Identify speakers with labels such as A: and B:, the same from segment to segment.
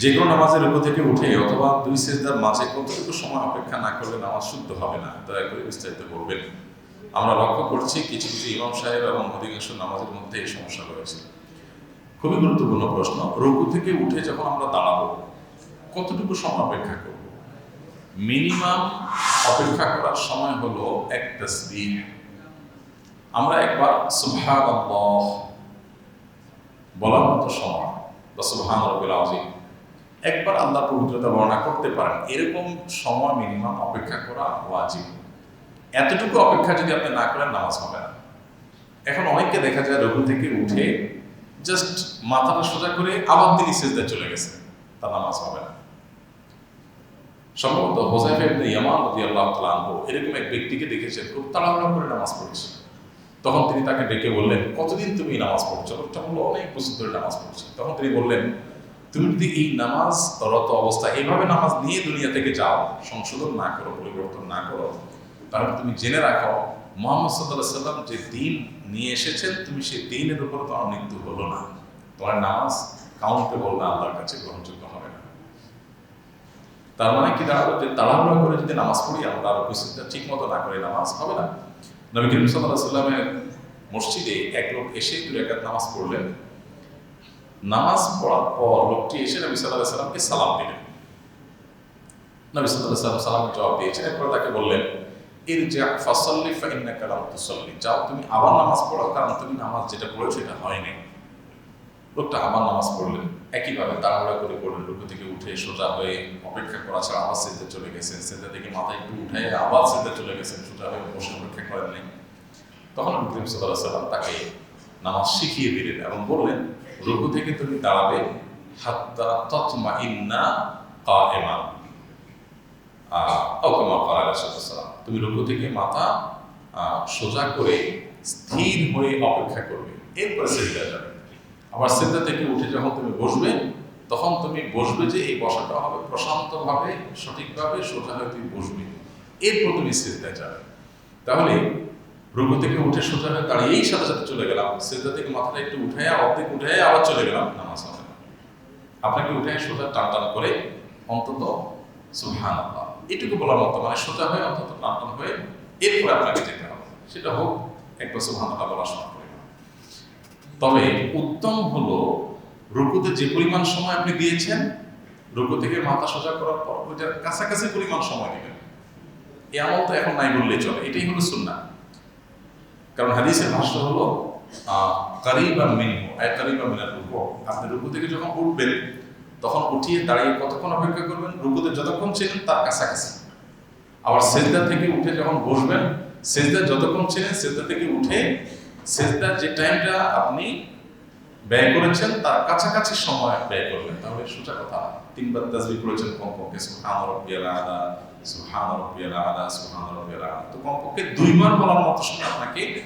A: যে কোনো নামাজের রুকু থেকে উঠে অথবা দুই সেজদার মাঝে কতটুকু সময় অপেক্ষা না করলে নামাজ শুদ্ধ হবে না, দয়া করে বিস্তারিত করবেন আমরা লক্ষ্য করছি কিছু কিছু ইমাম সাহেব এবং অধিকাংশ নামাজের মধ্যে এই সমস্যা রয়েছে। খুবই গুরুত্বপূর্ণ প্রশ্ন, রুকু থেকে উঠে যখন আমরা দাঁড়াবো, কতটুকু সময় অপেক্ষা করব? মিনিমাম অপেক্ষা করার সময় হলো এক তসবিহ। আমরা একবার সুবহানাল্লাহ বলার মতো সময়, বা সুবহান রবিল আজিম একবার আল্লাহ পবিত্রতা বর্ণনা করতে পারেন। এরকম সময় মিনিমাম অপেক্ষা করা ওয়াজিব। এতটুকু অপেক্ষা যদি আপনি না করেন, নামাজ হবে না। এখন অনেককে দেখা যায় রঘু থেকে উঠে জাস্ট মাথাটা সোজা করে আবার তিনি সেজদায় চলে গেছে। তার নামাজ হবে না। সম্ভবত হোসাইফ ইবনে ইয়ামান রাদিয়াল্লাহু তাআলা এরকম এক ব্যক্তিকে দেখেছেন, খুব তাড়াহুড়া করে নামাজ পড়েছে। তখন তিনি তাকে ডেকে বললেন, কতদিন তুমি নামাজ পড়ছো? লোকটা বলল, অনেক বছর ধরে নামাজ পড়ছি। তখন তিনি বললেন তুমি যদি এই নামাজ, রত অবস্থা, এইভাবে নামাজ নিয়ে দুনিয়া থেকে যাও, সংশোধন না করো, পরিবর্তন না করো তুমি জেনে রাখো, মোহাম্মদ সাল্লাহ সাল্লাম যে দিন নিয়ে এসেছেন, তুমি সেই দিনের উপর তোমার মৃত্যু হলো না। তোমার নামাজ কাউন্টে বললে আল্লাহর কাছে গ্রহণযোগ্য হবে না। তার মানে কি দাঁড়াল? যে তাড়াহুড়া করে যদি নামাজ পড়ি, আমরা আরও উপস্থিতটা ঠিক মতো না করে নামাজ হবে না। নবী করিম সাল্লাহ সাল্লামের মসজিদে এক লোক এসে দু রেখাত নামাজ পড়লেন। নামাজ পড়ার পর লোকটি এসে নবী সাল্লাহ সাল্লামকে সালাম দিলেন। নবী সাল্লাহ সাল্লাম সালামের জবাব দিয়েছেন এরপর তাকে বললেন এর যা ফসল্লি ফাইন্না কালাম তুসল্লি। যাও, তুমি আবার নামাজ পড়ো, কারণ তুমি নামাজ যেটা পড়েছো এটা হয়নি। লোকটা আবার নামাজ পড়লেন। একইভাবে তাড়াহুড়া করে পড়লেন। রুকু থেকে উঠে সোজা হয়ে অপেক্ষা করা ছাড়া আবার সেজে চলে গেছেন। সেজা থেকে মাথা একটু উঠে আবার সেজে চলে গেছেন। সোজা হয়ে বসে অপেক্ষা করেন নাই। তখন করিম সাল্লাহ সাল্লাম তাকে নামাজ শিখিয়ে দিলেন এবং বললেন রুকু থেকে তুমি দাঁড়াবে, হাত্তা তৎমা ইন্না কা এমান তুমি রুকু থেকে মাথা সোজা করে স্থির হয়ে অপেক্ষা করবে। এরপরে সেজদা যাবে। আবার সেজদা থেকে উঠে যখন তুমি বসবে, তখন তুমি বসবে যে এই বসাটা হবে প্রশান্তভাবে, সঠিকভাবে সোজা হয়ে তুমি বসবে। এরপর তুমি সেজদায় যাবে। তাহলে রুকু থেকে উঠে সোজা হয়ে দাঁড়িয়েই সাথে সাথে চলে গেলাম। সেজদা থেকে মাথাটা একটু উঠে অর্ধেক উঠে আবার চলে গেলাম নামাজ হবে আপনাকে উঠে সোজা টান টান করে অন্তত সুহান এটুকু বলার মতো মানে সোজা হয়ে অন্তত টান টান হয়ে এরপরে আপনাকে যেতে হবে। সেটা হোক, একবার সুহান বলার সময় তবে উত্তম হলো রুকুতে যে পরিমাণ সময় আপনি দিয়েছেন, রুকু থেকে মাথা সোজা করার পর ওইটার কাছাকাছি পরিমাণ সময় দিবেন এ আমল তো এখন নাই বললেই চলে, এটাই হলো সুন্না কারণ হাদিসের ভাষ্য হলো কারিবা মিনহু, আয় কারিবা মিনার রুকু। আপনি রুকু থেকে যখন উঠবেন, তখন উঠিয়ে দাঁড়িয়ে কতক্ষণ অপেক্ষা করবেন? রুকুতে যতক্ষণ ছিলেন তার কাছাকাছি। আবার সেজদা থেকে উঠে যখন বসবেন, সেজদা যতক্ষণ ছিলেন, সেজদা থেকে উঠে সেজদার যে টাইমটা আপনি ব্যয় করেছেন, তার কাছাকাছি সময় ব্যয় করবেন। তাহলে সোজা কথা তিনবার তাজবি করেছেন কমপক্ষে সুবহান রাব্বিয়াল আলা তো কমপক্ষে বলার মতো সময় আপনাকে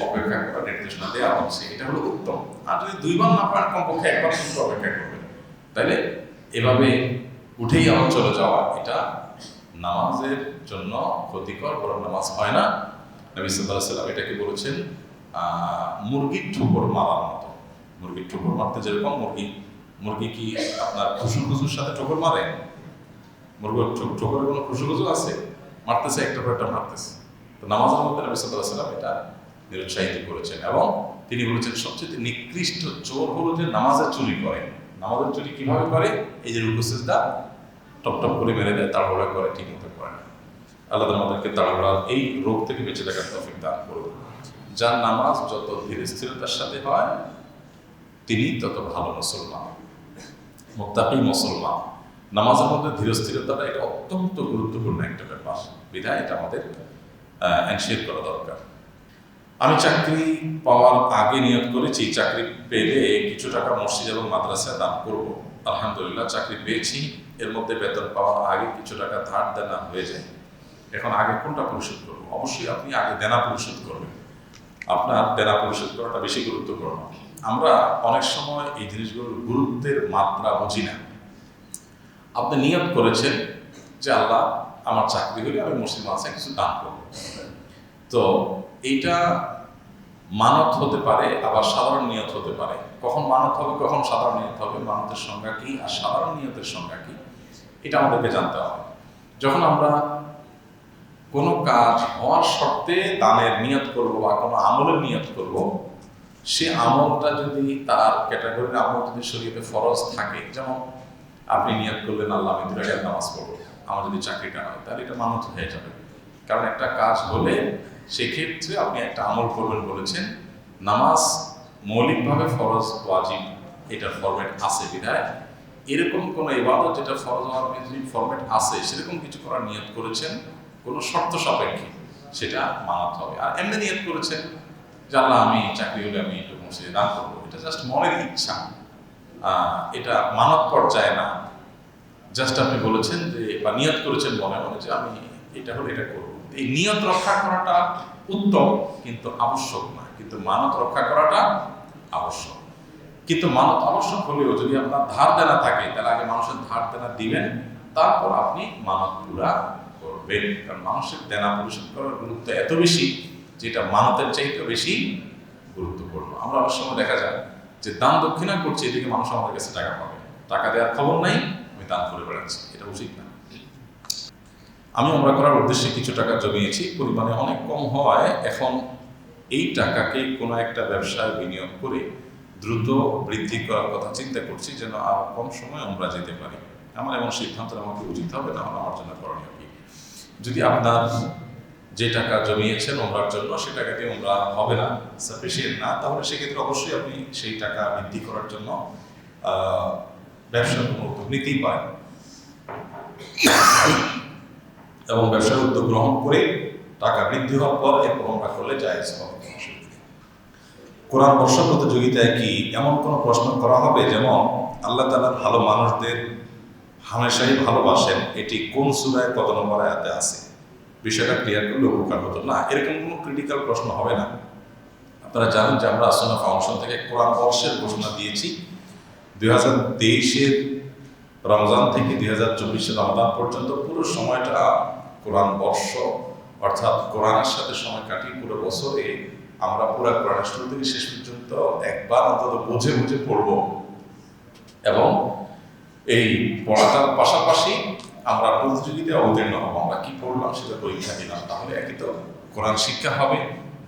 A: অপেক্ষা নির্দেশনা দেওয়া হচ্ছে। এটা হলো উত্তম। আর যদি কমপক্ষে একবার অপেক্ষা করবেন। তাইলে এভাবে উঠেই চলে যাওয়া এটা নামাজের জন্য ক্ষতিকর বরং নামাজ হয় না। নবী এটাকে বলেছেন আহ, মুরগির ঠুকর মারার মতো। মুরগির ঠুকর মারতে যেরকম মুরগি মুরগি কি আপনার খুশুর খুশুর সাথে ঠোকর মারে? মুরগির ঠো- ঠোকরের কোনো খুশু খুশু আছে? মারতেছে, একটা পর একটা মারতেছে। তো নামাজের মধ্যে নবী সাল্লাহ সাল্লাম এটা নিরুৎসাহিত করেছেন এবং তিনি বলেছেন, সবচেয়ে নিকৃষ্ট চোর হলো যে নামাজের চুরি করে। নামাজের চুরি কীভাবে করে? এই যে রুকুসেজটা টপ করে মেরে দেয়, তাড়াহুড়া করে, ঠিক মতো করে না। আল্লাহ আমাদেরকে তাড়াহুড়া, এই রোগ থেকে বেঁচে থাকার তৌফিক দান করুন। যার নামাজ যত ধীর স্থিরতার সাথে হয়, তিনি তত ভালো মুসলমান। মোত্তাকি মুসলমান। নামাজের মধ্যে ধীরস্থিরতাটা এটা অত্যন্ত গুরুত্বপূর্ণ একটা ব্যাপার। বিধায় এটা আমাদের এনশিয়ার করা দরকার। আমি চাকরি পাওয়ার আগে নিয়োগ করেছি চাকরি পেলে কিছু টাকা মসজিদ এবং মাদ্রাসায় দান করব। আলহামদুলিল্লাহ, চাকরি পেয়েছি। এর মধ্যে বেতন পাওয়ার আগে কিছু টাকা ধার দেনা হয়ে যায়। এখন আগে কোনটা পরিশোধ করব? অবশ্যই আপনি আগে দেনা পরিশোধ করবেন। আপনার দেনা পরিশোধ করাটা বেশি গুরুত্বপূর্ণ। আমরা অনেক সময় এই জিনিসগুলোর গুরুত্বের মাত্রা বুঝি না। আপনি নিয়ত করেছেন যে আল্লাহ আমার চাকরি হলে আমি মুসলিম আছে কিছু দান করব। তো এইটা মানত হতে পারে, আবার সাধারণ নিয়ত হতে পারে। কখন মানত হবে, কখন সাধারণ নিয়ত হবে, মানতের সংজ্ঞা কি আর সাধারণ নিয়তের সংজ্ঞা কি, এটা আমাদেরকে জানতে হবে। যখন আমরা কোনো কাজ হওয়ার শর্তে দানের নিয়ত করব বা কোনো আমলের নিয়ত করব, সে আমলটা যদি তার ক্যাটাগরির আমল যদি শরীরে ফরজ থাকে, যেমন আপনি নিয়ত করলেন, আল্লাহ আমি দুরাকাত নামাজ পড়ব। আমার যদি চাকরিটা হয়, তাহলে এটা মানত হয়ে যাবে। কারণ একটা কাজ হলে সেক্ষেত্রে আপনি একটা আমল করবেন বলেছেন, নামাজ মৌলিকভাবে ফরজ, ওয়াজিব এটার ফরম্যাট আছে বিধায়। এরকম কোনো ইবাদত যেটা ফরজ হওয়ার ফরম্যাট আছে, সেরকম কিছু করার নিয়ত করেছেন, কোনো শর্ত সাপেক্ষে সেটা মানাতে হবে। আর এমনি নিয়ত করেছেন যে, আল্লাহ আমি চাকরি হলে আমি একটু মসজিদে দান করব। এটা জাস্ট মনের ইচ্ছা। এটা মানব পর্যায়ে না। জাস্ট আপনি বলেছেন যে, বা নিয়ত করেছেন মনে মনে যে, আমি এটা হলে এটা করব। এই নিয়ত রক্ষা করাটা উত্তম, কিন্তু আবশ্যক না। কিন্তু মানত রক্ষা করাটা আবশ্যক। কিন্তু মানত আবশ্যক হলেও যদি আপনার ধার দেনা থাকে, তাহলে আগে মানুষের ধার দেনা দিবেন, তারপর আপনি মানত পুরা করবেন। কারণ মানুষের দেনা পরিশোধ করার গুরুত্ব এত বেশি, যেটা মানতের চাইতে বেশি গুরুত্বপূর্ণ। আমরা অনেক সময় দেখা যায় যে দান দক্ষিণা করছে, এদিকে মানুষ আমাদের কাছে টাকা পাবে। টাকা দেওয়ার খবর নাই, আমি দান করে বেড়াচ্ছি। এটা উচিত না। আমি আমরা করার উদ্দেশ্যে কিছু টাকা জমিয়েছি, পরিমাণে অনেক কম হওয়ায় এখন এই টাকাকে কোনো একটা ব্যবসায় বিনিয়োগ করে দ্রুত বৃদ্ধি করার কথা চিন্তা করছি, যেন আরও কম সময় আমরা যেতে পারি। আমার এমন সিদ্ধান্ত আমাকে উচিত হবে, না হলে আমার জন্য করণীয় কি? যদি আপনার যে টাকা জমিয়েছেন ওমরার জন্য, সে টাকা দিয়ে ওমরা হবে না সাফিসিয়েন্ট না, তাহলে সেক্ষেত্রে অবশ্যই আপনি সেই টাকা বৃদ্ধি করার জন্য ব্যবসার কোনো উদ্যোগ নিতেই পারেন। এবং ব্যবসার উদ্যোগ গ্রহণ করে টাকা বৃদ্ধি হওয়ার পর এরপর ওমরা করলে জায়েজ হবে। কোরআন বর্ষ প্রতিযোগিতায় কি এমন কোনো প্রশ্ন করা হবে? যেমন, আল্লাহ তালা ভালো মানুষদের হামেশাই ভালোবাসেন, এটি কোন সূরায় কত নম্বর আয়াতে আছে? বিষয়টা ক্লিয়ার করলে উপকার হতো। না, এরকম কোনো ক্রিটিক্যাল প্রশ্ন হবে না। আপনারা জানেন যে আমরা আসনা ফাউন্ডেশন থেকে কোরআন বর্ষের ঘোষণা দিয়েছি। দুই হাজার তেইশের রমজান থেকে দুই হাজার চব্বিশের রমজান পর্যন্ত পুরো সময়টা কোরআন বর্ষ, অর্থাৎ কোরআনের সাথে সময় কাটিয়ে পুরো বছরে আমরা পুরো কোরআনের শুরু থেকে শেষ পর্যন্ত একবার অন্তত বুঝে বুঝে পড়ব। এবং এই পড়াটার পাশাপাশি আমরা প্রতিযোগিতায় অবতীর্ণ হব, আমরা কি পড়লাম সেটা পরীক্ষা দিলাম। তাহলে একই তো কোরআন শিক্ষা হবে,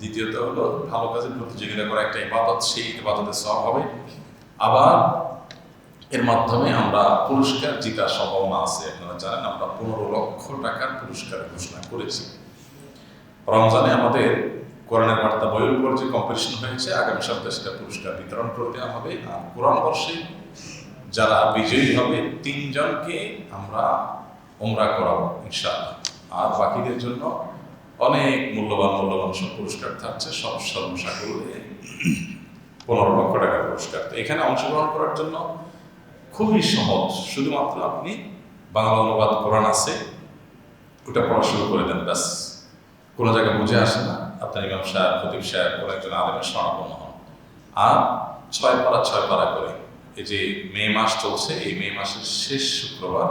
A: দ্বিতীয়ত হলো ভালো কাজের প্রতিযোগিতা করা একটা ইবাদত, সেই ইবাদতের সব হবে। আবার এর মাধ্যমে আমরা পুরস্কার জিতার সম্ভাবনা আছে, আপনারা জানেন, আমরা পনেরো লক্ষ টাকার পুরস্কার ঘোষণা করেছি। রমজানে আমাদের কোরআনের বার্তা বইয়ের উপর যে কম্পিটিশন হয়েছে, আগামী সপ্তাহে সেটা পুরস্কার বিতরণ করে দেওয়া হবে। আর কোরআন বর্ষে যারা বিজয়ী হবে, তিনজনকে আমরা ওমরা করাবো, ইনশাআল্লাহ। আর বাকিদের জন্য অনেক মূল্যবান মূল্যবান সব পুরস্কার থাকছে, সব সর্বসা করলে পনেরো লক্ষ টাকার পুরস্কার। তো এখানে অংশগ্রহণ করার জন্য খুবই সহজ। শুধুমাত্র আপনি বাংলা অনুবাদ কোরআন আছে, ওটা পড়া শুরু করে দেন, ব্যাস। কোনো জায়গায় বুঝে আসে না, আপনার ইমাম সাহেব, খতিব সাহেব, কোনো একজন আলেমের স্মরণাপন্ন হন। আর ছয় পারা ছয় পারা করে, এই যে মে মাস চলছে, এই মে মাসের শেষ শুক্রবার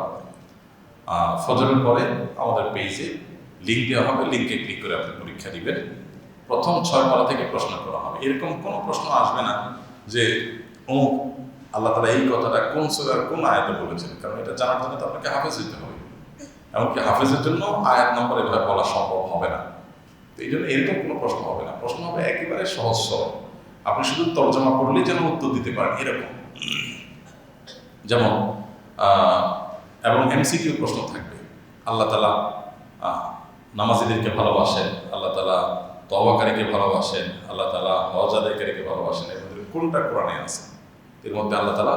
A: ফজরের পরে আমাদের পেজে লিঙ্ক দেওয়া হবে। লিঙ্কে ক্লিক করে আপনি পরীক্ষা দিবেন। প্রথম ছয় পারা থেকে প্রশ্ন করা হবে। এরকম কোনো প্রশ্ন আসবে না যে ও আল্লাহ তালা এই কথাটা কোন সুরার কোন আয়াতে বলেছেন? কারণ এটা জানার জন্য তো আপনাকে হাফেজ দিতে হবে। এমনকি হাফেজের জন্য আয়াত নম্বর এভাবে বলা সম্ভব হবে না। তো এই জন্য এরকম কোনো প্রশ্ন হবে না। প্রশ্ন হবে একেবারে সহজ সরল। আপনি শুধু তর্জমা করলেই যেন উত্তর দিতে পারেন। এরকম। যেমন এবং এমসিকিউ প্রশ্ন থাকবে। আল্লাহ তালা নামাজিদেরকে ভালোবাসেন, আল্লাহ তালা তবাকারীকে ভালোবাসেন, আল্লাহ তালা হজ আদায়কারীকে ভালোবাসেন, এর মধ্যে কোনটা কোরআনে আছে? এর মধ্যে আল্লাহ তালা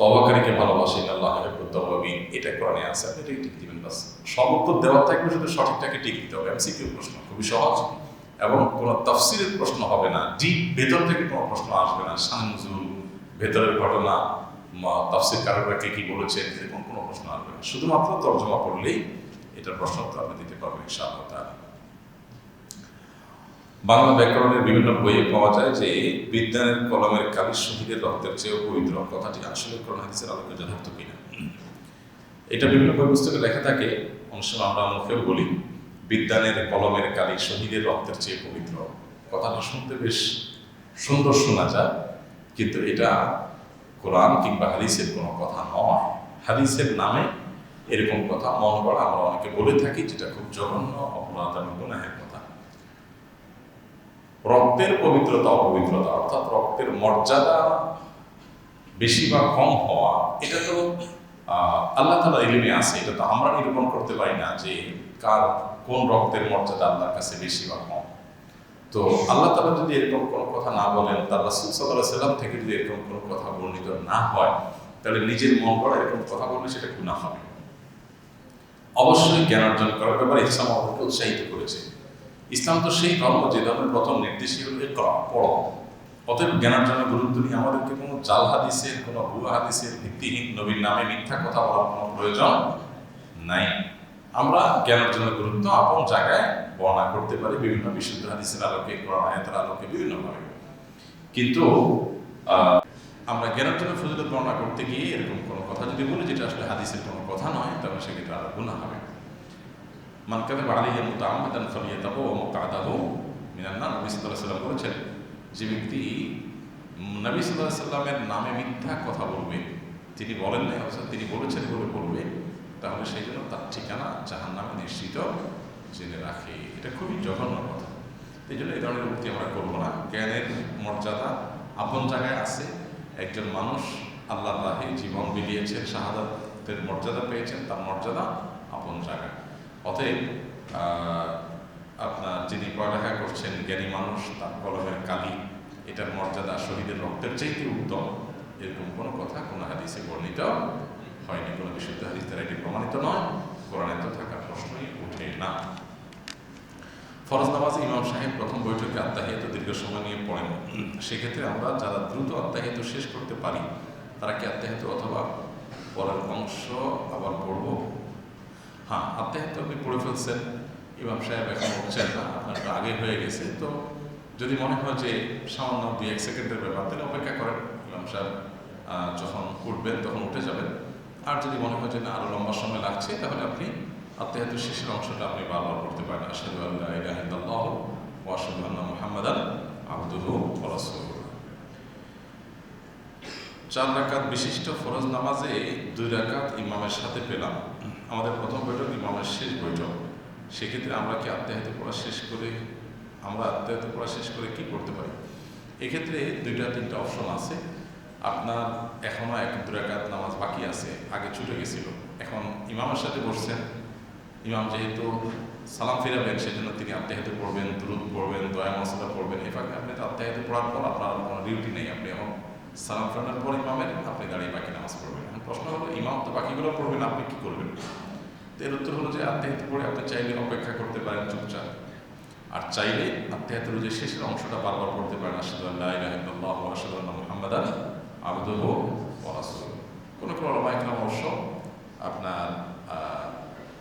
A: তবাকারীকে ভালোবাসেন, আল্লাহ তবাবিন এটা কোরআনে আছে, আপনি এটাকে টিক দিবেন বাস। সব উত্তর দেওয়ার থাকবে, শুধু সঠিকটাকে টিক দিতে হবে। এমসিকিউ প্রশ্ন খুবই সহজ এবং কোনো তফসিলের প্রশ্ন হবে না। ডিপ ভেতর থেকে কোনো প্রশ্ন আসবে না। সানজুল ভেতরের ঘটনা তাফসির কারকরা কে কি বলেছেন এরকম কোনো প্রশ্ন আসবে না। শুধুমাত্র তর্জমা করলেই এটার প্রশ্ন উত্তর আপনি দিতে পারবেন, ইনশাআল্লাহ বাংলা ব্যাকরণের বিভিন্ন বইয়ে পাওয়া যায় যে বিজ্ঞানের কলমের কালি শহীদের রক্তের চেয়েও পবিত্র কথাটি আসলে কোরআন হাদিসের আলোকে যথার্থ কিনা। এটা বিভিন্ন বই পুস্তকে লেখা থাকে অংশ আমরা মুখেও বলি, বিজ্ঞানের কলমের কালি শহীদের রক্তের চেয়ে পবিত্র। কথাটা শুনতে বেশ সুন্দর শোনা যায়, কিন্তু এটা কোরআন কিংবা হাদিসের কোনো কথা নয়। হাদিসের নামে এরকম কথা মন করা আমরা অনেকে বলে থাকি যেটা খুব জঘন্য, অপরাধ এবং গুনাহের কথা। রক্তের পবিত্রতা, অপবিত্রতা অর্থাৎ রক্তের মর্যাদা বেশি বা কম হওয়া, এটা তো আল্লাহ তালা ইলিমে আছে, এটা তো আমরা নিরূপণ করতে পারি না যে কার কোন রক্তের মর্যাদা আল্লাহর কাছে বেশি বা কম। তো আল্লাহ তালা যদি এরকম কোনো কথা না বলেন, তার রাসুল সাল্লাহ সাল্লাম থেকে যদি এরকম কোনো কথা বর্ণিত না হয়, তাহলে নিজের মন করা এরকম কথা বললে সেটা গুণা হবে। অবশ্যই জ্ঞান অর্জন করার ব্যাপারে ইসলাম আমাদেরকে উৎসাহিত করেছে। ইসলাম তো সেই ধর্ম যে ধর্মের প্রথম নির্দেশই হল পড়ো। অতএব জ্ঞান অর্জনের গুরুত্ব নিয়ে আমাদেরকে কোনো জাল হাদিসের, কোনো ভুয়া হাদিসের ভিত্তিহীন নবীর নামে মিথ্যা কথা বলার কোনো প্রয়োজন নাই। আমরা জ্ঞান অর্জনের গুরুত্ব আপন জায়গায় বর্ণনা করতে পারি, বিভিন্ন বিশুদ্ধ হাদিসের আলোকে, কোরআন আয়াতের আলোকে, বিভিন্নভাবে। কিন্তু আমরা জ্ঞান অর্জনের ফজিলত বর্ণনা করতে গিয়ে এরকম কোনো কথা যদি বলি, যেটা আসলে হাদিসের কোনো কথা নয়, তাহলে সেক্ষেত্রে আরও গুণা হবে। মান কাযাবা আলাইহি মুতাআম্মাদান ফালিয়াতাবু ওয়া মুকআদাহু মিনান নার। নবী আলাইহি সাল্লাম বলেছেন, যে ব্যক্তি নবী আলাইহি সাল্লামের নামে মিথ্যা কথা বলবে, তিনি বলেন অথচ তিনি বলেছেন বলে বলবে তাহলে সেই জন্য তার ঠিকানা জাহান্নামে নিশ্চিত জেনে রাখে। এটা খুবই জঘন্য কথা। এই জন্য এই ধরনের উক্তি আমরা করব না। জ্ঞানের মর্যাদা আপন জায়গায় আছে। একজন মানুষ আল্লাহ রাহে জীবন বিলিয়েছেন, শাহাদাতের মর্যাদা পেয়েছেন, তার মর্যাদা আপন জায়গায়। অতএব আপনার যিনি পড়ালেখা করছেন, জ্ঞানী মানুষ, তার কলমের কালি, এটার মর্যাদা শহীদের রক্তের চাইতে উত্তম, এরকম কোনো কথা কোনো হাদিসে বর্ণিত হয়নি, কোনো বিশুদ্ধ হাদিস দ্বারা এটি প্রমাণিত নয়, কোরআনে তো থাকার প্রশ্নই ওঠে না। ফরজ নামাজে ইমাম সাহেব প্রথম বৈঠকে আত্মাহিয়াত দীর্ঘ সময় নিয়ে পড়েন। সেক্ষেত্রে আমরা যারা দ্রুত আত্মাহিয়াত শেষ করতে পারি, তারা কি আত্মাহিত অথবা পরের অংশ আবার পড়ব? হ্যাঁ আত্মাহিত আপনি পড়ে ফেলছেন, ইমাম সাহেব এখন উঠছেন না, আপনার আগে হয়ে গেছে। তো যদি মনে হয় যে সামান্য দুই এক সেকেন্ডের ব্যাপার, তাহলে অপেক্ষা করেন। ইমাম সাহেব যখন উঠবেন, তখন উঠে যাবেন। আর যদি মনে হয় যে না, আরও লম্বা সময় লাগছে, তাহলে আপনি আত্মাহিত শেষের অংশটা আপনি বারবার করতে পারেন। আশহাদু আল্লা ইলাহা ইল্লাল্লাহ ওয়া আশহাদু আন্না মুহাম্মাদান আবদুহু ওয়া রাসূলুহু। চার রাকাত বিশিষ্ট ফরজ নামাজে দুই রাকাত ইমামের সাথে পেলাম। আমাদের প্রথম বৈঠক ইমামের শেষ বৈঠক। সেক্ষেত্রে আমরা কি আত্মাহিত পড়া শেষ করে, আমরা আত্মাহিত পড়া শেষ করে কি করতে পারি? এক্ষেত্রে দুইটা, তিনটা অপশন আছে। আপনার এখনও এক দু রাকাত নামাজ বাকি আছে, আগে ছুটে গেছিল। এখন ইমামের সাথে বসছেন। ইমাম যেহেতু সালাম ফিরাবেন, সেজন্য তিনি আত্মাহিত পড়বেন দ্রুত পড়বেন, দয়া মশলা পড়বেন এ ফাঁকে আপনি আত্মাহিত পড়ার পর আপনার কোনো ডিউটি নেই। আপনি এখন সালাম ফেরানোর পর ইমামের আপনি দাঁড়িয়ে বাকি নামাজ পড়বেন। এখন প্রশ্ন হলো, ইমাম তো বাকিগুলো পড়বেন, আপনি কি করবেন? এর উত্তর হলো যে আত্মাহিত পড়ে আপনি চাইলে অপেক্ষা করতে পারেন চুপচাপ। আর চাইলে আত্মাহিতের যে শেষের অংশটা বারবার পড়তে পারেন। আসাদু আল্লাহ ইলাহা ইল্লাল্লাহু আবদুহু ওয়া রাসূলুহু কোন কোন ওলামায়ে কেরাম অবশ্য আপনার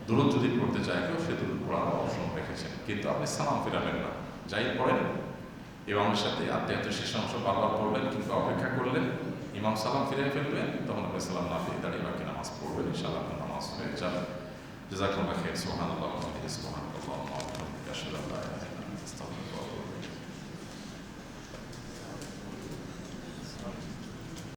A: দূরত যদি পড়তে চায় কেউ, সে দূরত পড়ার অপশন রেখেছেন। কিন্তু আপনি সালাম ফিরাবেন না। যাই পড়েন ইমামের সাথে আত্মীয়ত শেষ অংশ বারবার পড়লেন কিন্তু অপেক্ষা করলেন, ইমাম সালাম ফিরে ফেলবেন, তখন আপনি সালাম না ফিরে দাঁড়িয়ে বাকি নামাজ পড়বেন। ইনশাআল্লাহ নামাজ হয়ে যাবে। জাজাকুল্লাহ খেয়ে সোহান আল্লাহ সোহান আল্লাহ